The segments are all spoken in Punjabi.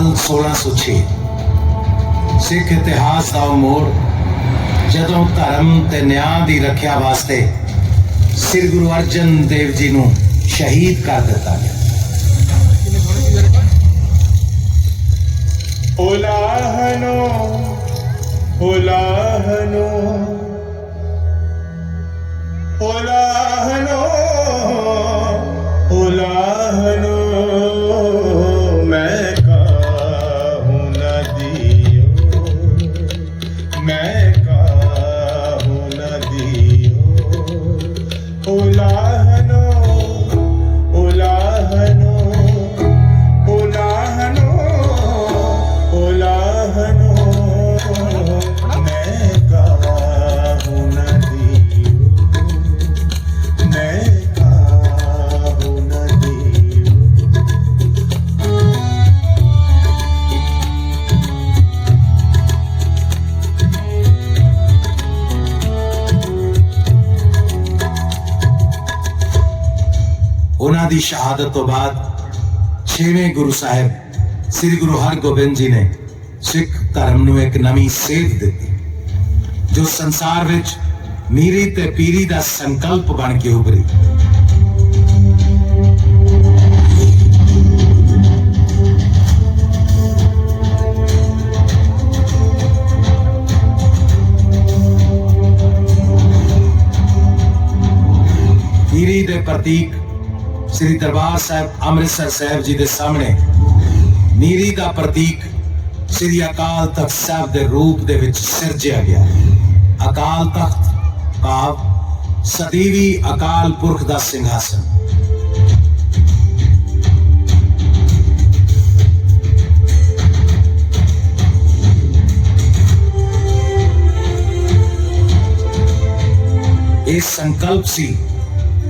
ਸਾਲ 1606 ਸਿੱਖ ਇਤਿਹਾਸ ਦਾ ਉਹ ਮੋੜ ਜਦੋਂ ਧਰਮ ਤੇ ਨਿਆਂ ਦੀ ਰੱਖਿਆ ਵਾਸਤੇ ਸ੍ਰੀ ਗੁਰੂ ਅਰਜਨ ਦੇਵ ਜੀ ਨੂੰ ਸ਼ਹੀਦ ਕਰ ਦਿੱਤਾ ਗਿਆ। ਉਲਾਹਨੋ ਉਲਾਹਨੋ ਉਲਾਹਨੋ ਉਲਾਹਨੋ। ਦੀ ਸ਼ਹਾਦਤ ਤੋਂ ਬਾਅਦ ਛੇਵੇਂ ਗੁਰੂ ਸਾਹਿਬ ਸ੍ਰੀ ਗੁਰੂ ਹਰਗੋਬਿੰਦ ਜੀ ਨੇ ਸਿੱਖ ਧਰਮ ਨੂੰ ਇੱਕ ਨਵੀਂ ਸੇਧ ਦਿੱਤੀ, ਜੋ ਸੰਸਾਰ ਵਿੱਚ ਮੀਰੀ ਤੇ ਪੀਰੀ ਦਾ ਸੰਕਲਪ ਬਣ ਕੇ ਉਭਰੀ। ਪੀਰੀ ਦੇ ਪ੍ਰਤੀਕ ਸ੍ਰੀ ਦਰਬਾਰ ਸਾਹਿਬ ਅੰਮ੍ਰਿਤਸਰ ਸਾਹਿਬ ਜੀ ਦੇ ਸਾਹਮਣੇ ਨੀਰੀ ਦਾ ਪ੍ਰਤੀਕ ਸ੍ਰੀ ਅਕਾਲ ਤਖਤ ਸਾਹਿਬ ਦੇ ਰੂਪ ਦੇ ਵਿੱਚ ਸਿਰਜਿਆ ਗਿਆ। ਅਕਾਲ ਤਖਤ ਭਾਵ ਸਦੀਵੀ ਅਕਾਲ ਪੁਰਖ ਦਾ ਸਿੰਘਾਸਨ। ਇਹ ਸੰਕਲਪ ਸੀ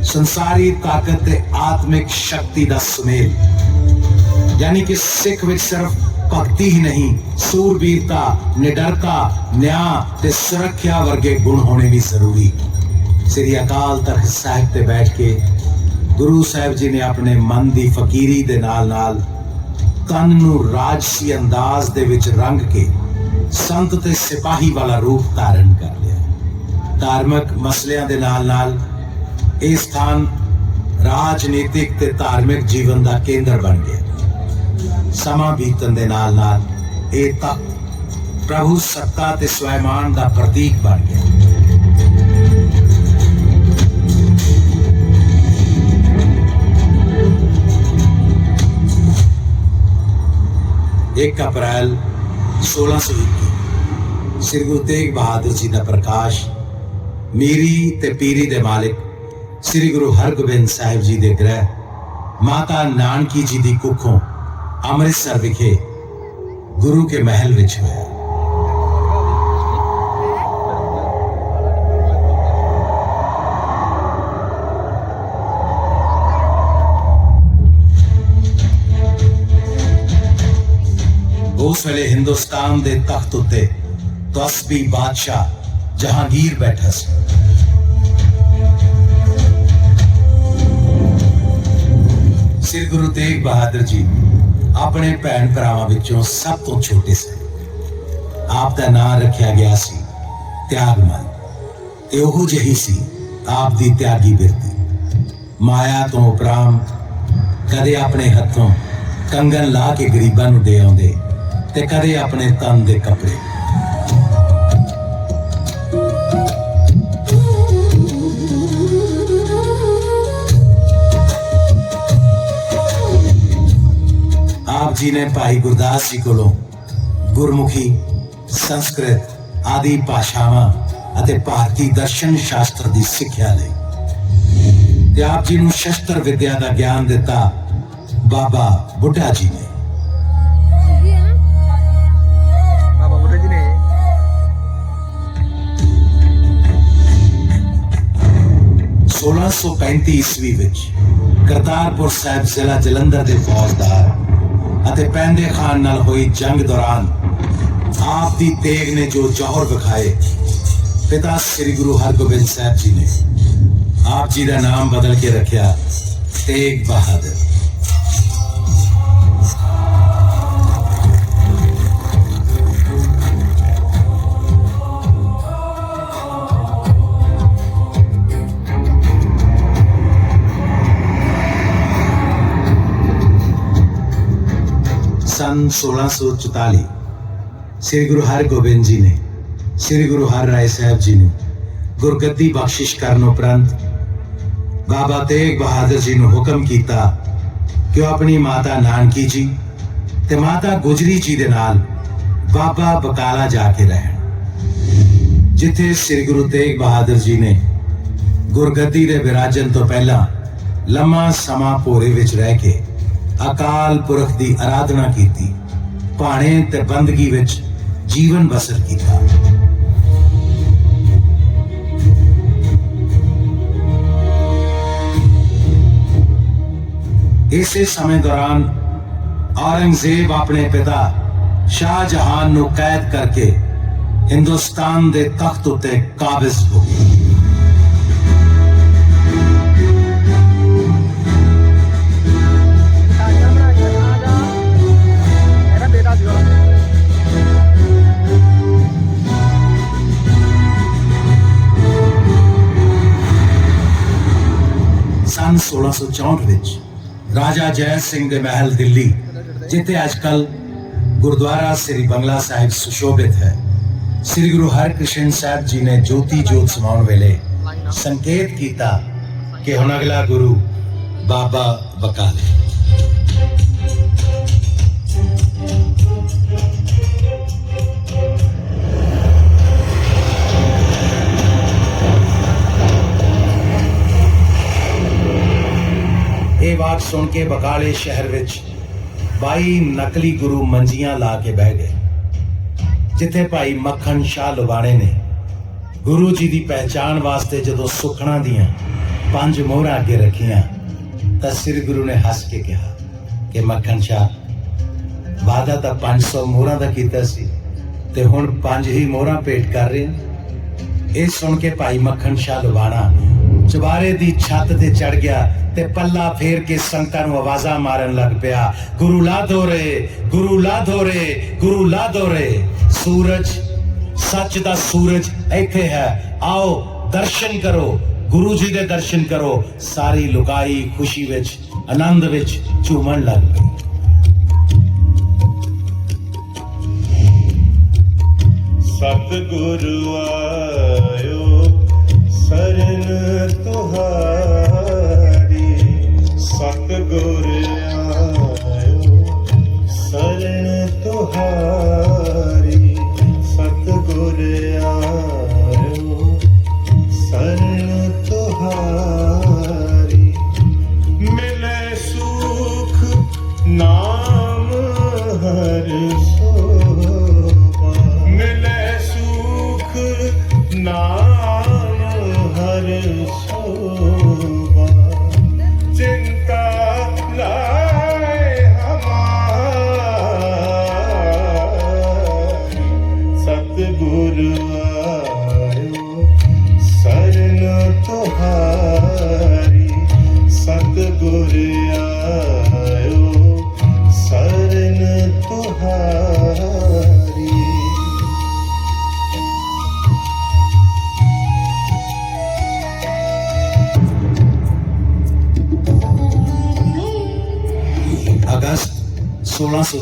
ਸੰਸਾਰੀ ਤਾਕਤ ਤੇ ਆਤਮਿਕ ਸ਼ਕਤੀ ਦਾ ਸੁਮੇਲ। ਯਾਨੀ ਕਿ ਸਿੱਖ ਵਿੱਚ ਸਿਰਫ ਭਗਤੀ ਹੀ ਨਹੀਂ, ਸੂਰਬੀਰਤਾ, ਨਿਡਰਤਾ, ਨਿਆਂ ਤੇ ਸੁਰੱਖਿਆ ਵਰਗੇ ਗੁਣ ਹੋਣੇ ਵੀ ਜ਼ਰੂਰੀ। ਸ੍ਰੀ ਅਕਾਲ ਤਖਤ ਸਾਹਿਬ ਤੇ ਬੈਠ ਕੇ ਗੁਰੂ ਸਾਹਿਬ ਜੀ ਨੇ ਆਪਣੇ ਮਨ ਦੀ ਫਕੀਰੀ ਦੇ ਨਾਲ ਨਾਲ ਤਨ ਨੂੰ ਰਾਜਸੀ ਅੰਦਾਜ਼ ਦੇ ਵਿੱਚ ਰੰਗ ਕੇ ਸੰਤ ਤੇ ਸਿਪਾਹੀ ਵਾਲਾ ਰੂਪ ਧਾਰਨ ਕਰ ਲਿਆ। ਧਾਰਮਿਕ ਮਸਲਿਆਂ ਦੇ ਨਾਲ ਨਾਲ ਇਹ ਸਥਾਨ ਰਾਜਨੀਤਿਕ ਤੇ ਧਾਰਮਿਕ ਜੀਵਨ ਦਾ ਕੇਂਦਰ ਬਣ ਗਿਆ। ਸਮਾਂ ਬੀਤਣ ਦੇ ਨਾਲ ਨਾਲ ਇਹ ਤਖਤ ਪ੍ਰਭੂ ਸੱਤਾ ਤੇ ਸਵੈਮਾਨ ਦਾ ਪ੍ਰਤੀਕ ਬਣ ਗਿਆ। ਇੱਕ ਅਪ੍ਰੈਲ 1621 ਸ੍ਰੀ ਗੁਰੂ ਤੇਗ ਬਹਾਦਰ ਜੀ ਦਾ ਪ੍ਰਕਾਸ਼, ਮੀਰੀ ਤੇ ਪੀਰੀ ਦੇ ਮਾਲਿਕ ਸ੍ਰੀ ਗੁਰੂ ਹਰਗੋਬਿੰਦ ਸਾਹਿਬ ਜੀ ਦੇ ਗ੍ਰਹਿ, ਮਾਤਾ ਨਾਨਕੀ ਜੀ ਦੀ ਕੁੱਖੋਂ ਅੰਮ੍ਰਿਤਸਰ ਵਿਖੇ ਗੁਰੂ ਕੇ ਮਹਿਲ ਵਿੱਚ ਹੋਇਆ। ਉਸ ਵੇਲੇ ਹਿੰਦੁਸਤਾਨ ਦੇ ਤਖਤ ਉੱਤੇ ਤਸਬੀ ਬਾਦਸ਼ਾਹ ਜਹਾਂਗੀਰ ਬੈਠਾ ਸੀ। ਸ੍ਰੀ ਗੁਰੂ ਤੇਗ ਬਹਾਦਰ ਜੀ ਆਪਣੇ ਭੈਣ ਭਰਾਵਾਂ ਵਿੱਚੋਂ ਸਭ ਤੋਂ ਛੋਟੇ ਸਨ। ਆਪ ਦਾ ਨਾਮ ਰੱਖਿਆ ਗਿਆ ਸੀ ਤਿਆਗਮਨ ਤੇ ਉਹ ਜਿਹੀ ਸੀ ਆਪ ਦੀ ਤਿਆਗੀ ਬਿਰਤੀ। ਮਾਇਆ ਤੋਂ ਉਪਰਾਮ ਕਦੇ ਆਪਣੇ ਹੱਥੋਂ ਕੰਗਨ ਲਾ ਕੇ ਗਰੀਬਾਂ ਨੂੰ ਦੇ ਆਉਂਦੇ ਤੇ ਕਦੇ ਆਪਣੇ ਤਨ ਦੇ ਕੱਪੜੇ। ਜੀ ਨੇ ਭਾਈ ਗੁਰਦਾਸ ਜੀ ਕੋਲੋਂ ਗੁਰਮੁਖੀ ਸੰਸਕ੍ਰਿਤ ਆਦਿ ਭਾਸ਼ਾਵਾਂ ਅਤੇ ਭਾਰਤੀ ਦਰਸ਼ਨ ਸ਼ਾਸਤਰ ਦੀ ਸਿੱਖਿਆ ਲਈ ਤੇ ਆਪ ਜੀ ਨੂੰ ਸ਼ਸਤਰ ਵਿਦਿਆ ਦਾ ਗਿਆਨ ਦਿੱਤਾ ਬਾਬਾ ਬੁੱਢਾ ਜੀ ਨੇ। ਬਾਬਾ ਬੁੱਢਾ ਜੀ ਨੇ। 1635 ਈਸਵੀ ਵਿੱਚ ਕਰਤਾਰਪੁਰ ਸਾਹਿਬ ਜ਼ਿਲ੍ਹਾ ਜਲੰਧਰ ਦੇ ਫੌਜਦਾਰ ਅਤੇ ਪੈਂਦੇ ਖਾਨ ਨਾਲ ਹੋਈ ਜੰਗ ਦੌਰਾਨ ਆਪ ਦੀ ਤੇਗ ਨੇ ਜੋ ਜ਼ੋਹਰ ਵਿਖਾਏ, ਪਿਤਾ ਸ੍ਰੀ ਗੁਰੂ ਹਰਗੋਬਿੰਦ ਸਾਹਿਬ ਜੀ ਨੇ ਆਪ ਜੀ ਦਾ ਨਾਮ ਬਦਲ ਕੇ ਰੱਖਿਆ ਤੇਗ ਬਹਾਦਰ। ਸਨ 1644 ਸ੍ਰੀ ਗੁਰੂ ਹਰਗੋਬਿੰਦ ਜੀ ਨੇ, ਸ੍ਰੀ ਗੁਰੂ ਹਰ ਰਾਏ ਸਾਹਿਬ ਜੀ ਨੂੰ ਗੁਰਗੱਦੀ ਬਖਸ਼ਿਸ਼ ਕਰਨ ਉਪਰੰਤ ਬਾਬਾ ਤੇਗ ਬਹਾਦਰ ਜੀ ਨੂੰ ਹੁਕਮ ਕੀਤਾ ਕਿ ਉਹ ਆਪਣੀ ਮਾਤਾ ਨਾਨਕੀ ਜੀ ਤੇ ਮਾਤਾ ਗੁਜਰੀ ਜੀ ਦੇ ਨਾਲ ਬਾਬਾ ਬਕਾਲਾ ਜਾ ਕੇ ਰਹਿਣ। ਜਿੱਥੇ ਸ੍ਰੀ ਗੁਰੂ ਤੇਗ ਬਹਾਦਰ ਜੀ ਨੇ ਗੁਰਗੱਦੀ ਦੇ ਵਿਰਾਜਨ ਤੋਂ ਪਹਿਲਾਂ ਲੰਮਾ ਸਮਾਂ ਭੋਰੇ ਵਿੱਚ ਰਹਿ ਕੇ ਅਕਾਲ ਪੁਰਖ ਦੀ ਆਰਾਧਨਾ ਕੀਤੀ, ਭਾਣੇ ਤੇ ਬੰਦਗੀ ਵਿੱਚ ਜੀਵਨ ਬਸਰ ਕੀਤਾ। ਇਸੇ ਸਮੇਂ ਦੌਰਾਨ ਔਰੰਗਜ਼ੇਬ ਆਪਣੇ ਪਿਤਾ ਸ਼ਾਹ ਜਹਾਨ ਨੂੰ ਕੈਦ ਕਰਕੇ ਹਿੰਦੁਸਤਾਨ ਦੇ ਤਖਤ ਉਤੇ ਕਾਬਜ਼ ਹੋ ਗਿਆ ਸਨ 1664 ਵਿੱਚ ਰਾਜਾ ਜੈ ਸਿੰਘ ਦੇ ਮਹਿਲ ਦਿੱਲੀ, ਜਿੱਥੇ ਅੱਜਕੱਲ ਗੁਰਦੁਆਰਾ ਸ੍ਰੀ ਬੰਗਲਾ ਸਾਹਿਬ ਸੁਸ਼ੋਭਿਤ ਹੈ। ਸ੍ਰੀ ਗੁਰੂ ਹਰਕ੍ਰਿਸ਼ਨ ਸਾਹਿਬ ਜੀ ਨੇ ਜੋਤੀ ਜੋਤ ਸਮਾਉਣ ਵੇਲੇ ਸੰਕੇਤ ਕੀਤਾ ਕਿ ਹੁਣ ਅਗਲਾ ਗੁਰੂ ਬਾਬਾ ਬਕਾਲੇ। ਇਹ ਬਾਤ ਸੁਣ ਕੇ ਬਕਾਲੇ ਸ਼ਹਿਰ ਵਿੱਚ ਬਾਈ ਨਕਲੀ ਗੁਰੂ ਮੰਜੀਆਂ ਲਾ ਕੇ ਬਹਿ ਗਏ, ਜਿੱਥੇ ਭਾਈ ਮੱਖਣ ਸ਼ਾਹ ਲੁਬਾਣੇ ਨੇ ਗੁਰੂ ਜੀ ਦੀ ਪਹਿਚਾਣ ਵਾਸਤੇ ਜਦੋਂ ਸੁਖਣਾ ਦੀਆਂ ਪੰਜ ਮੋਹਰਾਂ ਅੱਗੇ ਰੱਖੀਆਂ, ਤਾਂ ਸ੍ਰੀ ਗੁਰੂ ਨੇ ਹੱਸ ਕੇ ਕਿਹਾ ਕਿ ਮੱਖਣ ਸ਼ਾਹ ਵਾਦਾ ਤਾਂ 500 ਮੋਹਰਾਂ ਦਾ ਕੀਤਾ ਸੀ ਤੇ ਹੁਣ ਪੰਜ ਹੀ ਮੋਹਰਾਂ ਭੇਟ ਕਰ ਰਹੇ ਇਹ ਸੁਣ ਕੇ ਭਾਈ ਮੱਖਣ ਸ਼ਾਹ ਲੁਬਾਣਾ ਚੁਬਾਰੇ ਦੀ ਛੱਤ ਤੇ ਚੜ ਗਿਆ ਤੇ ਪੱਲਾ ਫੇਰ ਕੇ ਸੰਤਾਂ ਨੂੰ ਆਵਾਜ਼ਾਂ ਮਾਰਨ ਲੱਗ ਪਿਆ। ਗੁਰੂ ਲਾ ਦੋਰੇ ਗੁਰੂ ਲਾ ਦੋਰੇ ਗੁਰੂ ਲਾ ਦੋਰੇ ਸੂਰਜ, ਸੱਚ ਦਾ ਸੂਰਜ ਇੱਥੇ ਹੈ। ਆਓ ਦਰਸ਼ਨ ਕਰੋ, ਗੁਰੂ ਜੀ ਦੇ ਦਰਸ਼ਨ ਕਰੋ। ਸਾਰੀ ਲੁਕਾਈ ਖੁਸ਼ੀ ਵਿੱਚ, ਆਨੰਦ ਵਿੱਚ ਝੂਮਣ ਲੱਗ ਪਈ। ਸਤਿਗੁਰੂ ਆਇਓ ਸਰਨ ਤੁਹਾਰੀ ਸਤਿਗੁਰ ਆਇਓ। ਸਰਨ ਤੁਹਾਰੀ ਸਤਿਗੁਰ ਆਇਓ। ਸਰਨ ਤੁਹਾਰੀ ਮਿਲੇ ਸੁਖ ਨਾਮ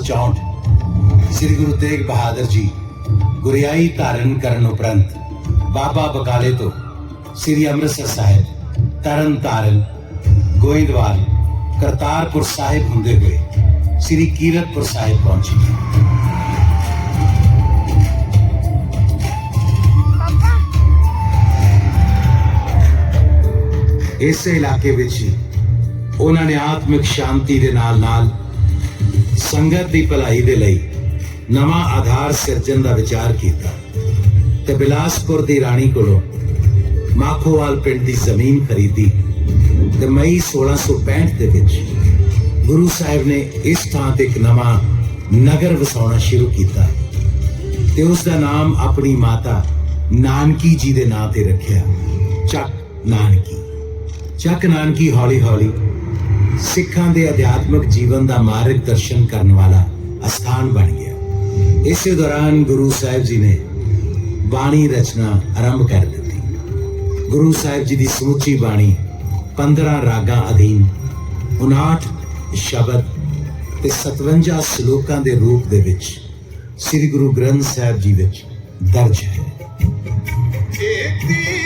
1664 ਸ੍ਰੀ ਗੁਰੂ ਤੇਗ ਬਹਾਦਰ ਜੀ ਗੁਰਿਆਈ ਧਾਰਨ ਕਰਨ ਉਪਰੰਤ ਬਾਬਾ ਬਕਾਲੇ ਤੋਂ ਸ੍ਰੀ ਅੰਮ੍ਰਿਤਸਰ ਸਾਹਿਬ ਤਰਨ ਤਾਰਨ, ਗੋਇੰਦਵਾਲ, ਕਰਤਾਰਪੁਰ ਸਾਹਿਬ ਹੁੰਦੇ ਹੋਏ ਸ੍ਰੀ ਕੀਰਤਪੁਰ ਸਾਹਿਬ ਪਹੁੰਚੇ। ਇਸੇ ਇਲਾਕੇ ਵਿੱਚ ਹੀ ਉਹਨਾਂ ਨੇ ਆਤਮਿਕ ਸ਼ਾਂਤੀ ਦੇ ਨਾਲ ਨਾਲ ਸੰਗਤ ਦੀ ਭਲਾਈ ਦੇ ਲਈ ਨਵਾਂ ਆਧਾਰ ਸਿਰਜਣ ਦਾ ਵਿਚਾਰ ਕੀਤਾ ਤੇ ਬਿਲਾਸਪੁਰ ਦੀ ਰਾਣੀ ਕੋਲੋਂ ਮਾਖੋਵਾਲ ਪਿੰਡ ਦੀ ਜ਼ਮੀਨ ਖਰੀਦੀ ਤੇ ਮਈ 1665 ਦੇ ਵਿੱਚ ਗੁਰੂ ਸਾਹਿਬ ਨੇ ਇਸ ਥਾਂ ਤੇ ਇੱਕ ਨਵਾਂ ਨਗਰ ਵਸਾਉਣਾ ਸ਼ੁਰੂ ਕੀਤਾ ਤੇ ਉਸ ਦਾ ਨਾਮ ਆਪਣੀ ਮਾਤਾ ਨਾਨਕੀ ਜੀ ਦੇ ਨਾਂ ਤੇ ਰੱਖਿਆ, ਚੱਕ ਨਾਨਕੀ। ਚੱਕ ਨਾਨਕੀ ਹੌਲੀ ਹੌਲੀ ਸਿੱਖਾਂ ਦੇ ਅਧਿਆਤਮਿਕ ਜੀਵਨ ਦਾ ਮਾਰਗ ਦਰਸ਼ਨ ਕਰਨ ਵਾਲਾ ਅਸਥਾਨ ਬਣ ਗਿਆ। ਇਸੇ ਦੌਰਾਨ ਗੁਰੂ ਸਾਹਿਬ ਜੀ ਨੇ ਬਾਣੀ ਰਚਨਾ ਆਰੰਭ ਕਰ ਦਿੱਤੀ। ਗੁਰੂ ਸਾਹਿਬ ਜੀ ਦੀ ਸਮੁੱਚੀ ਬਾਣੀ 15 ਰਾਗਾਂ ਅਧੀਨ 59 ਸ਼ਬਦ ਤੇ 57 ਸ਼ਲੋਕਾਂ ਦੇ ਰੂਪ ਦੇ ਵਿੱਚ ਸ੍ਰੀ ਗੁਰੂ ਗ੍ਰੰਥ ਸਾਹਿਬ ਜੀ ਵਿੱਚ ਦਰਜ ਹੈ। ਏਤੀ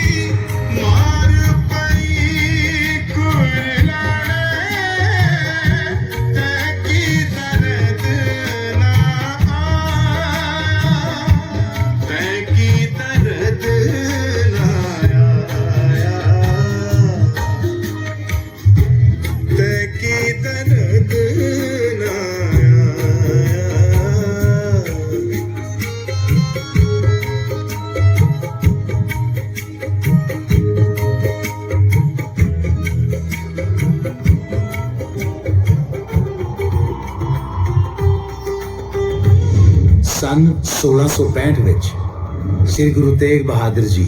1665 ਵਿੱਚ ਸ੍ਰੀ ਗੁਰੂ ਤੇਗ ਬਹਾਦਰ ਜੀ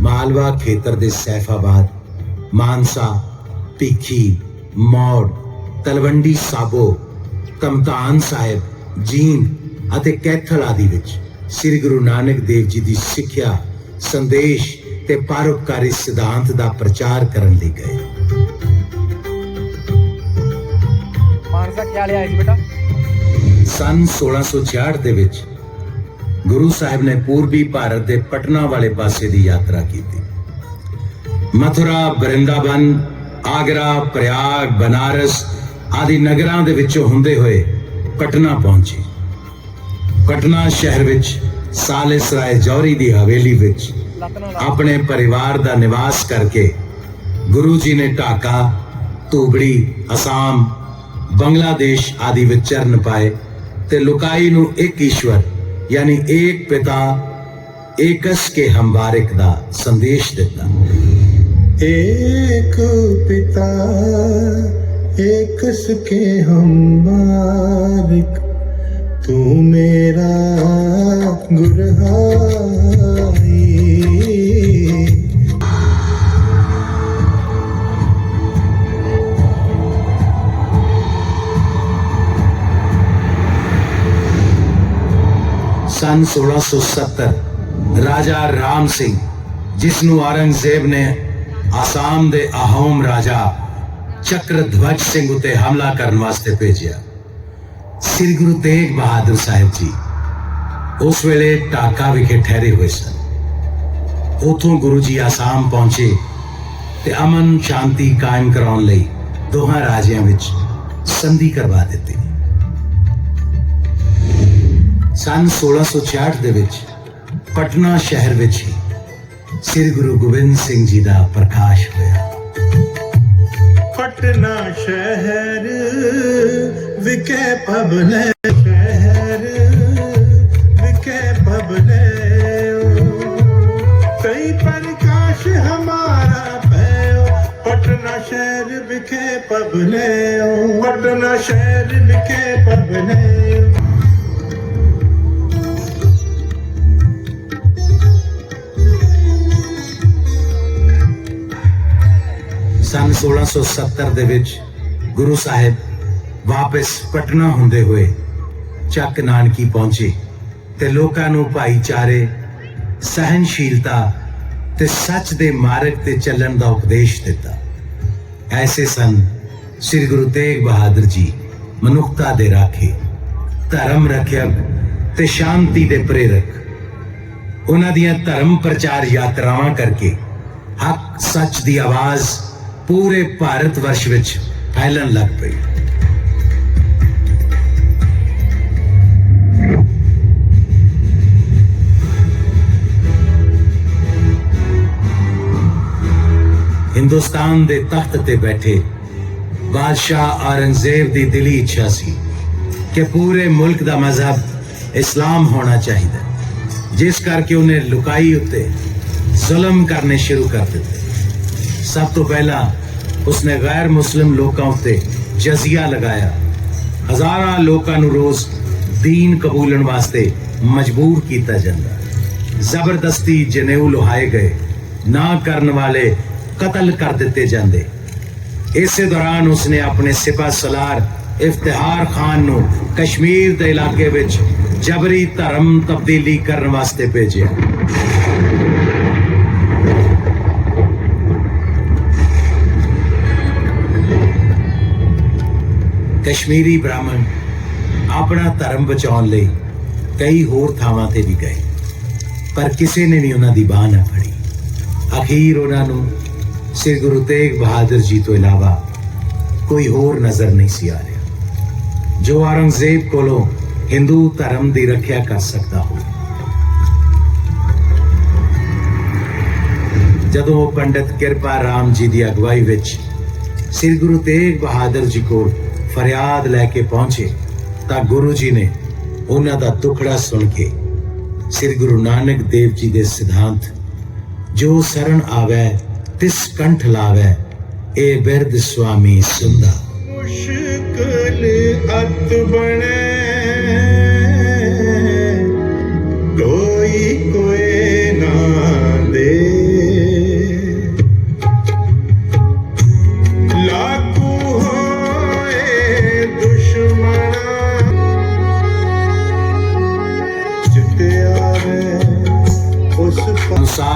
ਮਾਲਵਾ ਖੇਤਰ ਦੇ ਸੈਫਾਬਾਦ ਮਾਨਸਾ ਭੀਖੀ ਮੌੜ ਤਲਵੰਡੀ ਸਾਬੋ ਤਮਤਾਨ ਸਾਹਿਬ ਜੀਂਦ ਅਤੇ ਕੈਥਲ ਆਦਿ ਵਿੱਚ ਸ੍ਰੀ ਗੁਰੂ ਨਾਨਕ ਦੇਵ ਜੀ ਦੀ ਸਿੱਖਿਆ ਸੰਦੇਸ਼ ਤੇ ਪਰਉਪਕਾਰੀ ਸਿਧਾਂਤ ਦਾ ਪ੍ਰਚਾਰ ਕਰਨ ਲਈ ਗਏ। ਮਾਨਸਾ ਕੀ ਲਿਆ ਸੀ ਬੇਟਾ? ਸਨ 1666 ਦੇ ਵਿੱਚ ਗੁਰੂ ਸਾਹਿਬ ਨੇ ਪੂਰਬੀ ਭਾਰਤ ਦੇ ਪਟਨਾ ਵਾਲੇ ਪਾਸੇ ਦੀ ਯਾਤਰਾ ਕੀਤੀ। ਮਥੁਰਾ ਬ੍ਰਿੰਦਾਵਨ ਆਗਰਾ, ਪ੍ਰਯਾਗ, ਬਨਾਰਸ ਆਦਿ ਨਗਰਾਂ ਦੇ ਵਿੱਚੋਂ ਹੁੰਦੇ ਹੋਏ ਪਟਨਾ ਪਹੁੰਚੇ। ਪਟਨਾ ਸ਼ਹਿਰ ਵਿੱਚ ਸਾਲਿਸ ਰਾਏ ਜੌਹਰੀ ਦੀ ਹਵੇਲੀ ਵਿੱਚ ਆਪਣੇ ਪਰਿਵਾਰ ਦਾ ਨਿਵਾਸ ਕਰਕੇ ਗੁਰੂ ਜੀ ਨੇ ਢਾਕਾ, ਧੂਬੜੀ, ਅਸਾਮ, ਬੰਗਲਾਦੇਸ਼ ਆਦਿ ਵਿੱਚ ਚਰਨ ਪਾਏ ਤੇ ਲੁਕਾਈ ਨੂੰ ਇੱਕ ਈਸ਼ਵਰ ਯਾਨੀ ਇੱਕ ਪਿਤਾ ਇਕਸ ਕੇ ਹਮਬਾਰਕ ਦਾ ਸੰਦੇਸ਼ ਦਿੱਤਾ। ਇੱਕ ਪਿਤਾ ਇਕਸ ਕੇ ਹਮਬਾਰਕ ਤੂੰ ਮੇਰਾ ਗੁਰਹਾਈ ਸਨ 1670 ਰਾਜਾ ਰਾਮ ਸਿੰਘ ਜਿਸ ਨੂੰ ਔਰੰਗਜ਼ੇਬ ਨੇ ਆਸਾਮ ਦੇ ਅਹੋਮ ਰਾਜਾ ਚੱਕਰਧਵਜ ਸਿੰਘ ਉਤੇ ਹਮਲਾ ਕਰਨ ਵਾਸਤੇ ਭੇਜਿਆ। ਸ੍ਰੀ ਗੁਰੂ ਤੇਗ ਬਹਾਦਰ ਸਾਹਿਬ ਜੀ ਉਸ ਵੇਲੇ ਢਾਕਾ ਵਿਖੇ ਠਹਿਰੇ ਹੋਏ ਸਨ। ਉਥੋਂ ਗੁਰੂ ਜੀ ਆਸਾਮ ਪਹੁੰਚੇ ਤੇ ਅਮਨ ਸ਼ਾਂਤੀ ਕਾਇਮ ਕਰਾਉਣ ਲਈ ਦੋਹਾਂ ਰਾਜਿਆਂ ਵਿੱਚ ਸੰਧੀ ਕਰਵਾ ਦਿੱਤੀ। ਸਨ 1666 ਦੇ ਵਿੱਚ ਪਟਨਾ ਸ਼ਹਿਰ ਵਿੱਚ ਹੀ ਸ੍ਰੀ ਗੁਰੂ ਗੋਬਿੰਦ ਸਿੰਘ ਜੀ ਦਾ ਪ੍ਰਕਾਸ਼ ਹੋਇਆ। ਪਟਨਾ ਸ਼ਹਿਰ ਵਿਖੇ ਭਵਨੇ ਸ਼ਹਿਰ ਵਿਖੇ ਭਵਨੇ ਕਈ ਪ੍ਰਕਾਸ਼ ਹਮਾਰਾ ਭਇਓ ਪਟਨਾ ਸ਼ਹਿਰ ਵਿਖੇ ਭਵਨੇ ਪਟਨਾ ਸ਼ਹਿਰ ਵਿਖੇ ਭਵਨੇ ਸਨ 1670 ਦੇ ਵਿੱਚ ਗੁਰੂ ਸਾਹਿਬ ਵਾਪਸ ਪਟਨਾ ਹੁੰਦੇ ਹੋਏ ਚੱਕ ਨਾਨਕੀ ਪਹੁੰਚੇ ਤੇ ਲੋਕਾਂ ਨੂੰ ਭਾਈਚਾਰੇ ਸਹਿਨਸ਼ੀਲਤਾ ਤੇ ਸੱਚ ਦੇ ਮਾਰਗ ਤੇ ਚੱਲਣ ਦਾ ਉਪਦੇਸ਼ ਦਿੱਤਾ। ਐਸੇ ਸਨ ਸ੍ਰੀ ਗੁਰੂ ਤੇਗ ਬਹਾਦਰ ਜੀ ਮਨੁੱਖਤਾ ਦੇ ਰਾਖੇ, ਧਰਮ ਰੱਖਿਅਕ ਤੇ ਸ਼ਾਂਤੀ ਦੇ ਪ੍ਰੇਰਕ। ਉਹਨਾਂ ਦੀਆਂ ਧਰਮ ਪ੍ਰਚਾਰ ਯਾਤਰਾਵਾਂ ਕਰਕੇ ਹੱਕ ਸੱਚ ਦੀ ਆਵਾਜ਼ ਪੂਰੇ ਭਾਰਤ ਵਰਸ਼ ਵਿੱਚ ਫੈਲਣ ਲੱਗ ਪਈ। ਹਿੰਦੁਸਤਾਨ ਦੇ ਤਖਤ ਤੇ ਬੈਠੇ ਬਾਦਸ਼ਾਹ ਔਰੰਗਜ਼ੇਬ ਦੀ ਦਿਲੀ ਇੱਛਾ ਸੀ ਕਿ ਪੂਰੇ ਮੁਲਕ ਦਾ ਮਜ਼ਹਬ ਇਸਲਾਮ ਹੋਣਾ ਚਾਹੀਦਾ, ਜਿਸ ਕਰਕੇ ਉਹਨੇ ਲੁਕਾਈ ਉੱਤੇ ਜ਼ੁਲਮ ਕਰਨੇ ਸ਼ੁਰੂ ਕਰ ਦਿੱਤੇ। ਸਭ ਤੋਂ ਪਹਿਲਾਂ ਉਸਨੇ ਗੈਰ ਮੁਸਲਿਮ ਲੋਕਾਂ ਉੱਤੇ ਜਜ਼ੀਆ ਲਗਾਇਆ। ਹਜ਼ਾਰਾਂ ਲੋਕਾਂ ਨੂੰ ਰੋਜ਼ ਦੀਨ ਕਬੂਲਣ ਵਾਸਤੇ ਮਜਬੂਰ ਕੀਤਾ ਜਾਂਦਾ। ਜ਼ਬਰਦਸਤੀ ਜਨੇਊ ਲੋਹਾਏ ਗਏ, ਨਾ ਕਰਨ ਵਾਲੇ ਕਤਲ ਕਰ ਦਿੱਤੇ ਜਾਂਦੇ। ਇਸੇ ਦੌਰਾਨ ਉਸਨੇ ਆਪਣੇ ਸਿਪਾ ਸਲਾਰ ਇਫਤਿਹਾਰ ਖਾਨ ਨੂੰ ਕਸ਼ਮੀਰ ਦੇ ਇਲਾਕੇ ਵਿੱਚ ਜਬਰੀ ਧਰਮ ਤਬਦੀਲੀ ਕਰਨ ਵਾਸਤੇ ਭੇਜਿਆ। ਕਸ਼ਮੀਰੀ ਬ੍ਰਾਹਮਣ ਆਪਣਾ ਧਰਮ ਬਚਾਉਣ ਲਈ ਕਈ ਹੋਰ ਥਾਵਾਂ ਤੇ ਵੀ ਗਏ। ਪਰ ਕਿਸੇ ਨੇ ਵੀ ਉਹਨਾਂ ਦੀ ਬਾਹ ਨਾ ਫੜੀ। ਅਖੀਰ ਉਹਨਾਂ ਨੂੰ ਸ੍ਰੀ ਗੁਰੂ ਤੇਗ ਬਹਾਦਰ ਜੀ ਤੋਂ ਇਲਾਵਾ ਕੋਈ ਹੋਰ ਨਜ਼ਰ ਨਹੀਂ ਸੀ ਆ ਰਿਹਾ, ਜੋ ਔਰੰਗਜ਼ੇਬ ਕੋਲੋਂ ਹਿੰਦੂ ਧਰਮ ਦੀ ਰੱਖਿਆ ਕਰ ਸਕਦਾ ਹੋ ਜਦੋਂ ਉਹ ਪੰਡਤ ਕਿਰਪਾ ਰਾਮ ਜੀ ਦੀ ਅਗਵਾਈ ਵਿੱਚ ਸ੍ਰੀ ਗੁਰੂ ਤੇਗ ਬਹਾਦਰ ਜੀ ਕੋਲ ਫਰਿਆਦ ਲੈ ਕੇ ਪਹੁੰਚੇ ਤਾਂ ਗੁਰੂ ਜੀ ਨੇ ਉਹਨਾਂ ਦਾ ਦੁਖੜਾ ਸੁਣ ਕੇ ਸ੍ਰੀ ਗੁਰੂ ਨਾਨਕ ਦੇਵ ਜੀ ਦੇ ਸਿਧਾਂਤ, ਜੋ ਸਰਣ ਆਵੇ, ਤਿਸ ਕੰਠ ਲਾਵੇ, ਇਹ ਬਿਰਧ ਸੁਆਮੀ ਸੁੰਦਾ। ਮੁਸ਼ਕਲ ਅਤ ਬਣੇ।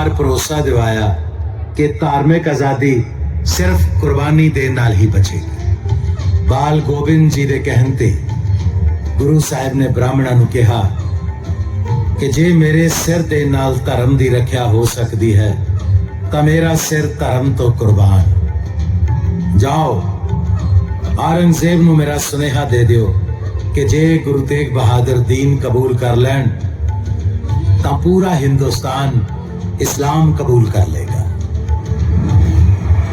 ਪਾ ਭਰੋਸਾ ਦਿਵਾਇਆ ਕਿ ਧਾਰਮਿਕ ਆਜ਼ਾਦੀ ਸਿਰਫ ਕੁਰਬਾਨੀ ਦੇਣ ਨਾਲ ਹੀ ਬਚੇਗੀ। ਬਾਲ ਗੋਬਿੰਦ ਜੀ ਦੇ ਕਹਿਣ ਤੇ ਗੁਰੂ ਸਾਹਿਬ ਨੇ ਬ੍ਰਾਹਮਣਾਂ ਨੂੰ ਕਿਹਾ ਕਿ ਜੇ ਮੇਰੇ ਸਿਰ ਦੇ ਨਾਲ ਧਰਮ ਦੀ ਰੱਖਿਆ ਹੋ ਸਕਦੀ ਹੈ, ਤਾਂ ਮੇਰਾ ਸਿਰ ਧਰਮ ਤੋਂ ਕੁਰਬਾਨ। ਜਾਓ, ਔਰੰਗਜ਼ੇਬ ਨੂੰ ਮੇਰਾ ਸੁਨੇਹਾ ਦੇ ਦਿਓ ਕਿ ਜੇ ਗੁਰੂ ਤੇਗ ਬਹਾਦਰ ਦੀਨ ਕਬੂਲ ਕਰ ਲੈਣ, ਤਾਂ ਪੂਰਾ ਹਿੰਦੁਸਤਾਨ ਇਸਲਾਮ ਕਬੂਲ ਕਰ ਲੇਗਾ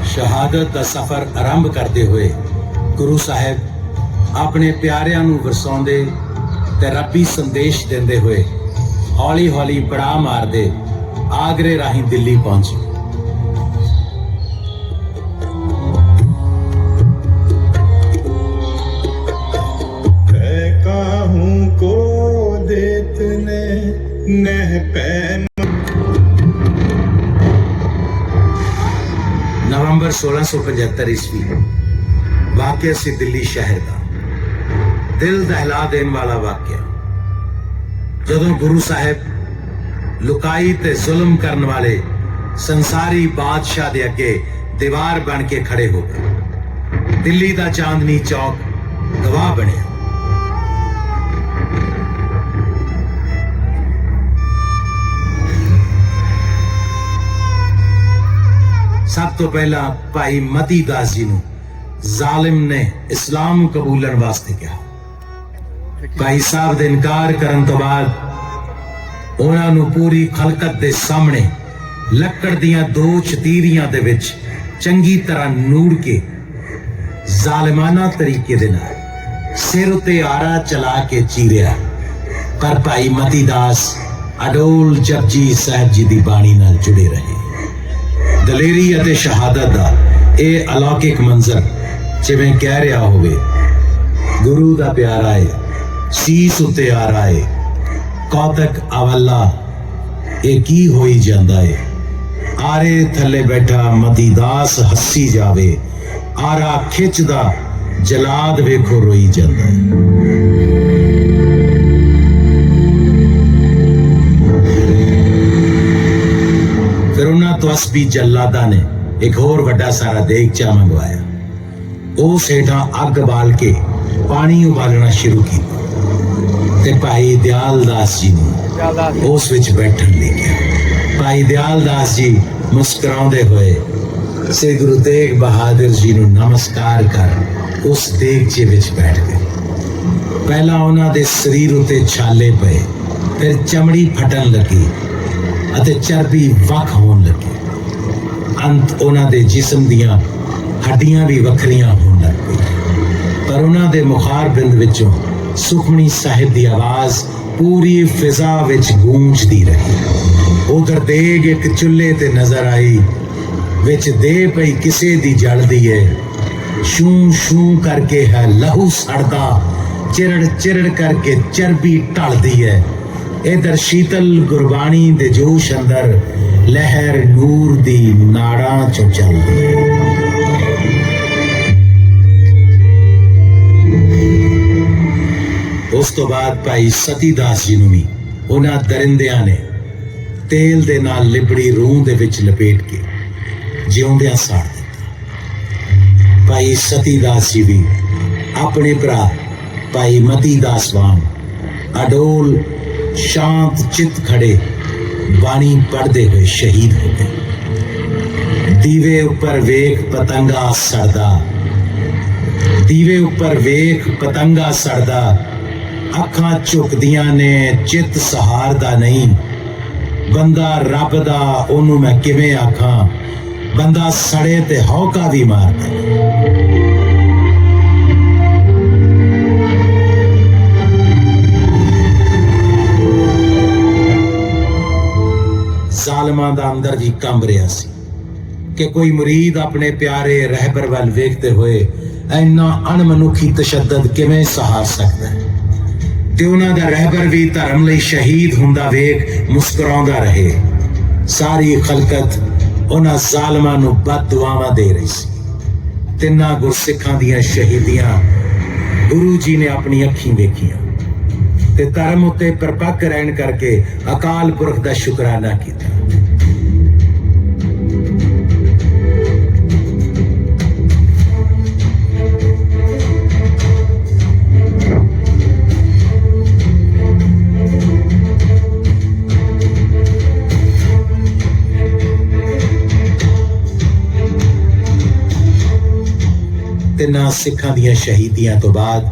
ਸ਼ਹਾਦਤ ਦਾ ਸਫ਼ਰ ਆਰੰਭ ਕਰਦੇ ਹੋਏ ਗੁਰੂ ਸਾਹਿਬ ਆਪਣੇ ਪਿਆਰਿਆਂ ਨੂੰ ਵਰਸਾਉਂਦੇ ਤੇ ਰੱਬੀ ਸੰਦੇਸ਼ ਦਿੰਦੇ ਹੋਏ ਹੌਲੀ ਹੌਲੀ ਪੜਾ ਮਾਰਦੇ ਆਗਰੇ ਰਾਹੀਂ ਦਿੱਲੀ ਪਹੁੰਚੇ है काहू को देतने नह पैन ਨਵੰਬਰ 1675 ਈਸਵੀ ਵਾਕਿਆ ਸੀ ਦਿੱਲੀ ਸ਼ਹਿਰ ਦਾ। ਦਿਲ ਦਹਿਲਾ ਦੇਣ ਵਾਲਾ ਵਾਕਿਆ। ਜਦੋਂ ਗੁਰੂ ਸਾਹਿਬ ਲੁਕਾਈ ਤੇ ਜ਼ੁਲਮ ਕਰਨ ਵਾਲੇ ਸੰਸਾਰੀ ਬਾਦਸ਼ਾਹ ਦੇ ਅੱਗੇ ਦੀਵਾਰ ਬਣ ਕੇ ਖੜੇ ਹੋ ਗਏ, ਦਿੱਲੀ ਦਾ ਚਾਂਦਨੀ ਚੌਕ ਗਵਾਹ ਬਣਿਆ। ਸਭ ਤੋਂ ਪਹਿਲਾਂ ਭਾਈ ਮਤੀ ਦਾਸ ਜੀ ਨੂੰ ਜ਼ਾਲਿਮ ਨੇ ਇਸਲਾਮ ਕਬੂਲਣ ਵਾਸਤੇ ਕਿਹਾ। ਭਾਈ ਸਾਹਿਬ ਦੇ ਇਨਕਾਰ ਕਰਨ ਤੋਂ ਬਾਅਦ ਉਹਨਾਂ ਨੂੰ ਪੂਰੀ ਖਲਕਤ ਦੇ ਸਾਹਮਣੇ ਲੱਕੜ ਦੀਆਂ ਦੋ ਚਤੀਰੀਆਂ ਦੇ ਵਿੱਚ ਚੰਗੀ ਤਰ੍ਹਾਂ ਨੂੜ ਕੇ ਜ਼ਾਲਿਮਾਨਾ ਤਰੀਕੇ ਦੇ ਨਾਲ ਸਿਰ ਉਤੇ ਆਰਾ ਚਲਾ ਕੇ ਚੀਰਿਆ। ਪਰ ਭਾਈ ਮਤੀ ਦਾਸ ਅਡੋਲ ਜਪਜੀ ਸਾਹਿਬ ਜੀ ਦੀ ਬਾਣੀ ਨਾਲ ਜੁੜੇ ਰਹੇ। ਦਲੇਰੀ ਅਤੇ ਸ਼ਹਾਦਤ ਦਾ ਇਹ ਅਲੌਕਿਕ ਮੰਜ਼ਰ ਜਿਵੇਂ ਕਹਿ ਰਿਹਾ ਹੋਵੇ, ਗੁਰੂ ਦਾ ਪਿਆਰਾ ਏ ਸੀਸ ਉਤੇ ਆ ਰਹਾ ਏ ਕੌਤਕ ਅਵੱਲਾ, ਇਹ ਕੀ ਹੋਈ ਜਾਂਦਾ ਏ ਆਰੇ ਥੱਲੇ ਬੈਠਾ ਮਤੀਦਾਸ ਹੱਸੀ ਜਾਵੇ, ਆਰਾ ਖਿੱਚਦਾ ਜਲਾਦ ਵੇਖੋ ਰੋਈ ਜਾਂਦਾ ਏ ਉਹਨਾਂ ਤੋਂ ਅਸਬੀ ਜੱਲਾਦਾ ਨੇ। ਇੱਕ ਹੋਰ ਵੱਡਾ ਸਾਰਾ ਦੇਗਚਾ ਮੰਗਵਾਇਆ। ਉਸ ਹੇਠਾਂ ਅੱਗ ਬਾਲ ਕੇ ਪਾਣੀ ਉਬਾਲਣਾ ਸ਼ੁਰੂ ਕੀਤਾ। ਤੇ ਭਾਈ ਦਿਆਲ ਦਾਸ ਜੀ ਨੂੰ ਸੀ ਉਸ ਵਿੱਚ ਬੈਠਣ ਲਈ ਕਿਹਾ। ਭਾਈ ਦਿਆਲ ਦਾਸ ਜੀ ਮੁਸਕਰਾਉਂਦੇ ਹੋਏ ਸ੍ਰੀ ਗੁਰੂ ਤੇਗ ਬਹਾਦਰ ਜੀ ਨੂੰ ਨਮਸਕਾਰ ਕਰ ਉਸ ਦੇਗਚੇ ਵਿੱਚ ਬੈਠ ਗਏ। ਪਹਿਲਾਂ ਉਹਨਾਂ ਦੇ ਸਰੀਰ ਉਤੇ ਛਾਲੇ ਪਏ ਫਿਰ ਚਮੜੀ ਫਟਣ ਲੱਗੀ। ਅਤੇ ਚਰਬੀ ਵੱਖ ਹੋਣ ਲੱਗੀ। ਅੰਤ ਉਹਨਾਂ ਦੇ ਜਿਸਮ ਦੀਆਂ ਹੱਡੀਆਂ ਵੀ ਵੱਖਰੀਆਂ ਹੋਣ ਲੱਗ ਪਈਆਂ। ਪਰ ਉਹਨਾਂ ਦੇ ਮੁਖਾਰ ਬਿੰਦ ਵਿੱਚੋਂ ਸੁਖਮਣੀ ਸਾਹਿਬ ਦੀ ਆਵਾਜ਼ ਪੂਰੀ ਫਿਜ਼ਾ ਵਿੱਚ ਗੂੰਜਦੀ ਰਹੀ। ਉਧਰ ਦੇਗ ਇੱਕ ਚੁੱਲ੍ਹੇ ਤੇ ਨਜ਼ਰ ਆਈ, ਵਿੱਚ ਦੇ ਪਈ ਕਿਸੇ ਦੀ ਜਲਦੀ ਏ। ਸ਼ੂ ਸ਼ੂ ਕਰਕੇ ਹੈ ਲਹੂ ਸੜਦਾ, ਚਿਰੜ ਚਿਰੜ ਕਰਕੇ ਚਰਬੀ ਢਲਦੀ ਹੈ ਇਧਰ ਸ਼ੀਤਲ ਗੁਰਬਾਣੀ ਦੇ ਜੋਸ਼ ਅੰਦਰ ਲਹਿਰ ਨੂਰ ਦੀ ਨਾੜਾਂ ਚੋਂ ਚੱਲਦੀ ਹੈ। ਉਸ ਤੋਂ ਬਾਅਦ ਭਾਈ ਸਤੀ ਜੀ ਨੂੰ ਵੀ ਉਹਨਾਂ ਦਰਿੰਦਿਆਂ ਨੇ ਤੇਲ ਦੇ ਨਾਲ ਲਿਬੜੀ ਰੂਹ ਦੇ ਵਿੱਚ ਲਪੇਟ ਕੇ ਜਿਉਂਦਿਆਂ ਸਾੜ ਦਿੱਤਾ। ਭਾਈ ਸਤੀ ਦਾਸ ਜੀ ਵੀ ਆਪਣੇ ਭਰਾ ਭਾਈ ਮਤੀ ਦਾਸ ਵਾਂਗ ਅਡੋਲ ਸ਼ਾਂਤ ਚਿੱਤ ਖੜੇ ਬਾਣੀ ਪੜ੍ਹਦੇ ਹੋਏ ਸ਼ਹੀਦ ਹੋ ਗਏ। ਦੀਵੇ ਉੱਪਰ ਵੇਖ ਪਤੰਗਾ ਸੜਦਾ। ਦੀਵੇ ਉੱਪਰ ਵੇਖ ਪਤੰਗਾ ਸੜਦਾ। ਅੱਖਾਂ ਝੁਕਦੀਆਂ ਨੇ, ਚਿੱਤ ਸਹਾਰਦਾ ਨਹੀਂ। ਬੰਦਾ ਰੱਬ ਦਾ, ਉਹਨੂੰ ਮੈਂ ਕਿਵੇਂ ਆਖਾਂ? ਬੰਦਾ ਸੜੇ ਤੇ ਹੌਕਾ ਵੀ ਮਾਰਦਾ। ਜ਼ਾਲਮਾਂ ਦਾ ਅੰਦਰ ਜੀ ਕੰਬ ਰਿਹਾ ਸੀ ਕਿ ਕੋਈ ਮੁਰੀਦ ਆਪਣੇ ਪਿਆਰੇ ਰਹਿਬਰ ਵੱਲ ਵੇਖਦੇ ਹੋਏ ਇੰਨਾ ਅਣਮਨੁੱਖੀ ਤਸ਼ੱਦਦ ਕਿਵੇਂ ਸਹਾਰ ਸਕਦਾ ਹੈ? ਤੇ ਉਹਨਾਂ ਦਾ ਰਹਿਬਰ ਵੀ ਧਰਮ ਲਈ ਸ਼ਹੀਦ ਹੁੰਦਾ ਵੇਖ ਮੁਸਕਰਾਉਂਦਾ ਰਹੇ। ਸਾਰੀ ਖਲਕਤ ਉਹਨਾਂ ਜ਼ਾਲਮਾਂ ਨੂੰ ਬਦਦੁਆਵਾਂ ਦੇ ਰਹੀ ਸੀ। ਤਿੰਨਾਂ ਗੁਰਸਿੱਖਾਂ ਦੀਆਂ ਸ਼ਹੀਦੀਆਂ ਗੁਰੂ ਜੀ ਨੇ ਆਪਣੀ ਅੱਖੀਂ ਵੇਖੀਆਂ ਤੇ ਧਰਮ ਉੱਤੇ ਪਰਪੱਕ ਰਹਿਣ ਕਰਕੇ ਅਕਾਲ ਪੁਰਖ ਦਾ ਸ਼ੁਕਰਾਨਾ ਕੀਤਾ। ਸਿੱਖਾਂ ਦੀਆਂ ਸ਼ਹੀਦੀਆਂ ਤੋਂ ਬਾਅਦ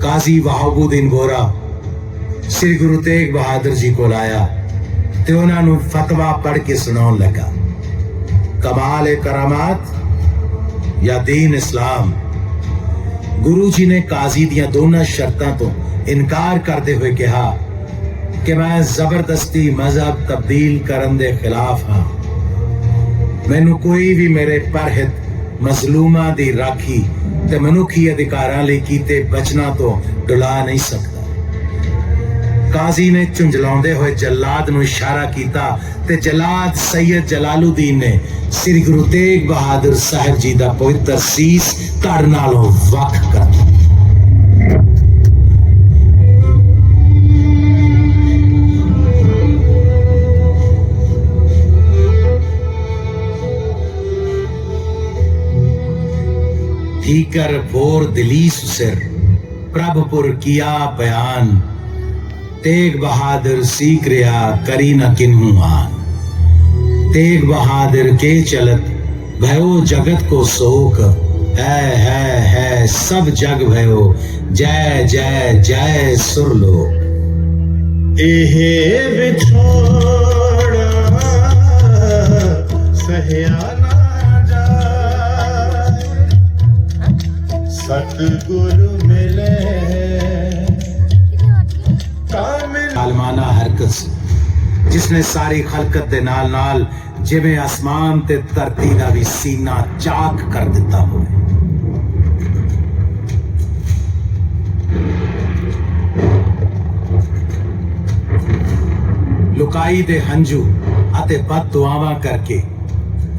ਕਾਜ਼ੀ ਵਹਾਬੂਦੀਨ ਗੋਰਾ ਸ੍ਰੀ ਗੁਰੂ ਤੇਗ ਬਹਾਦਰ ਜੀ ਕੋਲ ਆਇਆ ਤੇ ਉਹਨਾਂ ਨੂੰ ਫਤਵਾ ਪੜ੍ਹ ਕੇ ਸੁਣਾਉਣ ਲੱਗਾ ਕਮਾਲ ਏ ਕਰਾਮਾਤ ਜਾਂ ਦੀਨ ਇਸਲਾਮ ਗੁਰੂ ਜੀ ਨੇ ਕਾਜ਼ੀ ਦੀਆਂ ਦੋਨਾਂ ਸ਼ਰਤਾਂ ਤੋਂ ਇਨਕਾਰ ਕਰਦੇ ਹੋਏ ਕਿਹਾ ਕਿ ਮੈਂ ਜ਼ਬਰਦਸਤੀ ਮਜ਼ਹਬ ਤਬਦੀਲ ਕਰਨ ਦੇ ਖਿਲਾਫ ਹਾਂ ਮੈਨੂੰ ਕੋਈ ਵੀ ਮੇਰੇ ਪਰਹਿਤ ਮਜ਼ਲੂਮਾਂ ਦੀ ਰਾਖੀ ਤੇ ਮਨੁੱਖੀ ਅਧਿਕਾਰਾਂ ਲਈ ਕੀਤੇ ਬਚਨਾਂ ਤੋਂ ਡੁਲਾ ਨਹੀਂ ਸਕਦਾ। ਕਾਜ਼ੀ ਨੇ ਝੁੰਝਲਾਉਂਦੇ ਹੋਏ ਜਲਾਦ ਨੂੰ ਇਸ਼ਾਰਾ ਕੀਤਾ ਤੇ ਜਲਾਦ ਸੈਯਦ ਜਲਾਲੁਦੀਨ ਨੇ ਸ੍ਰੀ ਗੁਰੂ ਤੇਗ ਬਹਾਦਰ ਸਾਹਿਬ ਜੀ ਦਾ ਪਵਿੱਤਰ ਸੀਸ ਧੜ ਨਾਲੋਂ ਵੱਖ ਕਰ ਦਿੱਤਾ। भीकर भोर दिलीस सिर प्रभपुर किया बयान तेग बहादुर सीख रिया करी न किन्हू आन तेग बहादुर के चलत भयो जगत को शोक है है है सब जग भयो जय जय जय सुरलो एहे विछोड़ा सहया ਸਤਿਗੁਰ ਮਿਲੇ ਕਾਮਿਲ ਆਲਮਾਨਾ ਹਰਕਤ ਸੀ ਜਿਸ ਨੇ ਸਾਰੀ ਖਲਕਤ ਦੇ ਨਾਲ ਨਾਲ ਜਿਵੇਂ ਅਸਮਾਨ ਤੇ ਧਰਤੀ ਦਾ ਵੀ ਸੀਨਾ ਚਾਕ ਕਰ ਦਿੱਤਾ ਹੋਵੇ ਲੁਕਾਈ ਦੇ ਹੰਝੂ ਅਤੇ ਬਦ ਦੁਆਵਾਂ ਕਰਕੇ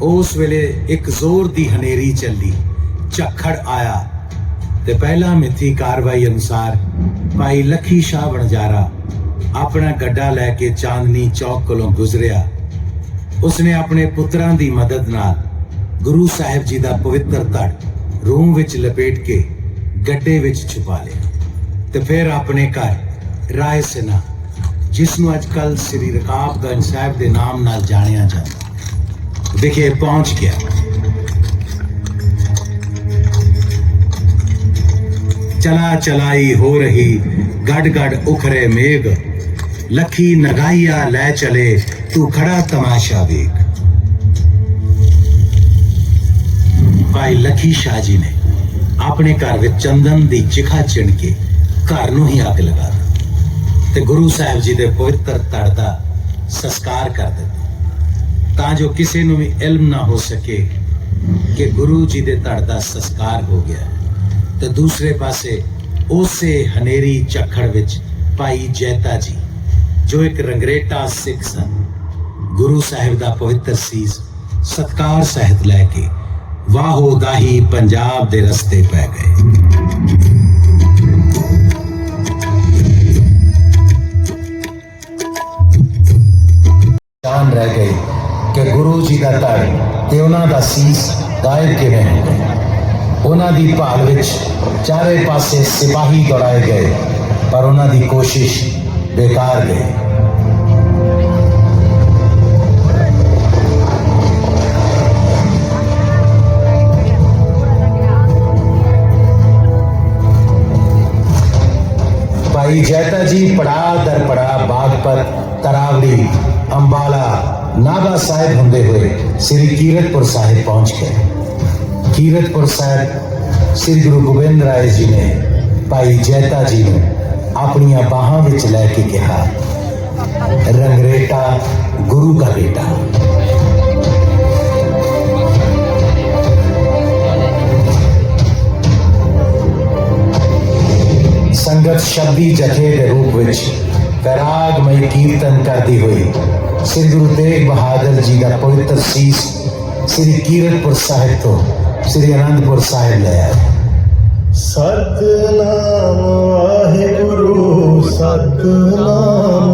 ਉਸ ਵੇਲੇ ਇੱਕ ਜ਼ੋਰ ਦੀ ਹਨੇਰੀ ਚੱਲੀ ਝੱਖੜ ਆਇਆ ਤੇ ਪਹਿਲਾ ਮਿੱਥੀ ਕਾਰਵਾਈ ਅਨੁਸਾਰ ਭਾਈ ਲੱਖੀ ਸ਼ਾਹ ਵਣਜਾਰਾ ਆਪਣਾ ਗੱਡਾ ਲੈ ਕੇ ਚਾਂਦਨੀ ਚੌਕ ਕੋਲੋਂ ਗੁਜ਼ਰਿਆ। ਉਸਨੇ ਆਪਣੇ ਪੁੱਤਰਾਂ ਦੀ ਮਦਦ ਨਾਲ ਗੁਰੂ ਸਾਹਿਬ ਜੀ ਦਾ ਪਵਿੱਤਰ ਧੜ ਰੂਮ ਵਿੱਚ ਲਪੇਟ ਕੇ ਗੱਡੇ ਵਿੱਚ ਛੁਪਾ ਲਿਆ ਤੇ ਫਿਰ ਆਪਣੇ ਘਰ ਰਾਏ ਸਿਨਾ, ਜਿਸ ਨੂੰ ਅੱਜ ਕੱਲ ਸ੍ਰੀ ਰਕਾਬਗੰਜ ਸਾਹਿਬ ਦੇ ਨਾਮ ਨਾਲ ਜਾਣਿਆ ਜਾਂਦਾ, ਵਿਖੇ ਪਹੁੰਚ ਗਿਆ। ਚਲਾ ਚਲਾਈ ਹੋ ਰਹੀ ਗੜ ਗੜ ਉਖਰੇ ਮੇਘ। ਲਖੀ ਨਗਾਈਆ ਲੈ ਚਲੇ, ਤੂੰ ਖੜਾ ਤਮਾਸ਼ਾ ਵੇਖ। ਭਾਈ ਲਖੀ ਸ਼ਾਹ ਜੀ ਨੇ ਆਪਣੇ ਘਰ ਵਿੱਚ ਚੰਦਨ ਦੀ ਚਿਖਾ ਚਿਣ ਕੇ ਘਰ ਨੂੰ ਹੀ ਅੱਗ ਲਗਾ ਦਿੱਤੀ ਤੇ ਗੁਰੂ ਸਾਹਿਬ ਜੀ ਦੇ ਪਵਿੱਤਰ ਧੜ ਦਾ ਸੰਸਕਾਰ ਕਰ ਦਿੱਤਾ। ਤਾਂ ਜੋ ਕਿਸੇ ਨੂੰ ਵੀ ਇਲਮ ਨਾ ਹੋ ਸਕੇ ਕਿ ਗੁਰੂ ਜੀ ਦੇ ਧੜ ਦਾ ਸੰਸਕਾਰ ਹੋ ਗਿਆ। ਹੈ ਤੇ ਦੂਸਰੇ ਪਾਸੇ ਉਸੇ ਹਨੇਰੀ ਝੱਖੜ ਵਿੱਚ ਭਾਈ ਜੈਤਾ ਜੀ, ਜੋ ਇੱਕ ਰੰਗਰੇਟਾ ਸਿੱਖ ਸਨ। ਗੁਰੂ ਸਾਹਿਬ ਦਾ ਪਵਿੱਤਰ ਸੀਸ ਸਤਕਾਰ ਸਹਿਤ ਲੈ ਕੇ ਵਾਹੋ ਦਾਹੀ ਪੰਜਾਬ ਦੇ ਰਸਤੇ ਪੈ ਗਏ। ਜਾਣ ਰਹਿ ਗਈ ਕਿ ਗੁਰੂ ਜੀ ਦਾ ਧੜ ਤੇ ਉਹਨਾਂ ਦਾ ਸੀਸ ਗਾਇਬ ਕਿਵੇਂ ਹੋ ਗਿਆ? ਉਹਨਾਂ ਦੀ ਭਾਲ ਵਿੱਚ ਚਾਰੇ ਪਾਸੇ ਸਿਪਾਹੀ ਦੌੜਾਏ ਗਏ, ਪਰ ਉਹਨਾਂ ਦੀ ਕੋਸ਼ਿਸ਼ ਬੇਕਾਰ ਗਈ। ਭਾਈ ਜੈਤਾ ਜੀ ਪੜਾ ਦਰ ਪੜਾ ਬਾਗਪਤ ਤਰਾਵੜੀ, ਅੰਬਾਲਾ ਨਾਭਾ ਸਾਹਿਬ ਹੁੰਦੇ ਹੋਏ ਸ੍ਰੀ ਕੀਰਤਪੁਰ ਸਾਹਿਬ ਪਹੁੰਚ ਗਏ ਕੀਰਤਪੁਰ ਸਾਹਿਬ ਸ੍ਰੀ ਗੁਰੂ ਗੋਬਿੰਦ ਰਾਏ ਜੀ ਨੇ ਭਾਈ ਜੈਤਾ ਜੀ ਨੂੰ ਆਪਣੀਆਂ ਬਾਹਾਂ ਵਿੱਚ ਲੈ ਕੇ ਕਿਹਾ ਰੰਗਰੇਟਾ ਗੁਰੂ ਦਾ ਬੇਟਾ ਸੰਗਤ ਸ਼ਬਦੀ ਜਥੇ ਦੇ ਰੂਪ ਵਿੱਚ ਵੈਰਾਗਮਈ ਕੀਰਤਨ ਕਰਦੀ ਹੋਈ ਸ੍ਰੀ ਗੁਰੂ ਤੇਗ ਬਹਾਦਰ ਜੀ ਦਾ ਪਵਿੱਤਰ ਸੀਸ ਸ੍ਰੀ ਕੀਰਤਪੁਰ ਸਾਹਿਬ ਤੋਂ ਸ੍ਰੀ ਅਨੰਦਪੁਰ ਸਾਹਿਬ ਲੈ ਆਏ ਸਤਨਾਮ ਵਾਹਿਗੁਰੂ ਸਤਨਾਮ